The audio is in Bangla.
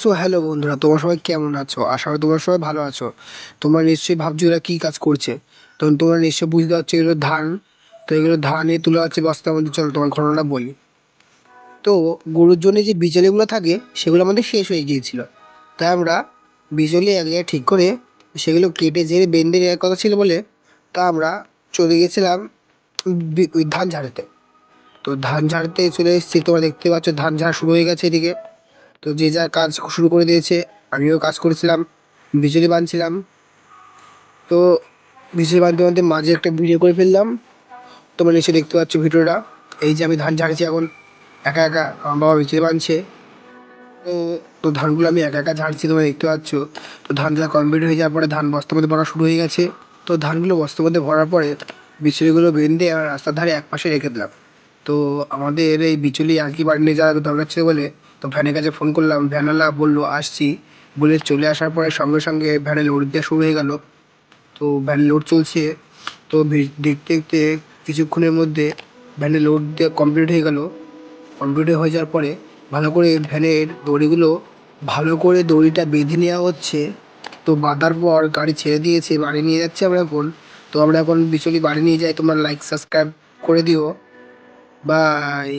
সো হ্যালো বন্ধুরা, তোমরা সবাই কেমন আছো? আশা করি তোমরা সবাই ভালো আছো। তোমরা নিশ্চয়ই ভাবছ এরা কী কাজ করছে? তখন তোমরা নিশ্চয়ই বুঝতে পারছ এগুলো ধান। তো এগুলো ধানে তুলে হচ্ছে বস্তার মধ্যে। চলো তোমার ঘটনাটা বলি। তো গরুর জন্য যে বিচলিগুলো থাকে, সেগুলো আমাদের শেষ হয়ে গিয়েছিল। তাই আমরা বিচলি এক জায়গায় ঠিক করে সেগুলো কেটে জেরে বেঁধে নেওয়ার কথা ছিল বলে তা আমরা চলে গেছিলাম ধান ঝাড়তে। তো ধান ঝাড়তে চলে এসেছি। তোমরা দেখতে পাচ্ছ ধান ঝাড়া শুরু হয়ে গেছে এদিকে। তো যে যার কাজ শুরু করে দিয়েছে, আমিও কাজ করেছিলাম বিচুলি বাঁধছিলাম তো বিচুলি বাঁধতে বাঁধতে মাঝে একটা ভিডিও করে ফেললাম। তোমরা নিশ্চয়ই দেখতে পাচ্ছ ভিডিওটা। এই যে আমি ধান ঝাড়ছি এখন, একা একা আমার বাবা বিচুলি বাঁধছে তো তো ধানগুলো আমি একা একা ঝাড়ছি, তোমরা দেখতে পাচ্ছ। তো ধান ঝাড়া কমপ্লিট হয়ে যাওয়ার পরে ধান বস্তার মধ্যে ভরা শুরু হয়ে গেছে। তো ধানগুলো বস্তার মধ্যে ভরার পরে বিচুলিগুলো বেঁধে আর রাস্তার ধারে এক পাশে রেখে দিলাম। তো আমাদের এই বিচুলি আর কি বাড়ি নিয়ে যাওয়ার দরকার ছিল বলে তো ভ্যানের কাছে ফোন করলাম ভ্যানওয়ালা বলল, আসছি। বলে চলে আসার পরে সঙ্গে সঙ্গে ভ্যানে লোড দেওয়া শুরু হয়ে গেল। তো ভ্যান লোড চলছে। তো দেখতে দেখতে কিছুক্ষণের মধ্যে ভ্যানে লোড দেওয়া কমপ্লিট হয়ে গেল। কমপ্লিট হয়ে যাওয়ার পরে ভালো করে ভ্যানের দড়িগুলো ভালো করে দড়িটা বেঁধে নেওয়া হচ্ছে। তো বাঁধার পর গাড়ি ছেড়ে দিয়েছে, বাড়ি নিয়ে যাচ্ছে আমরা এখন। তো আমরা এখন বিচলি বাড়ি নিয়ে যাই। তোমরা লাইক সাবস্ক্রাইব করে দিও। বাই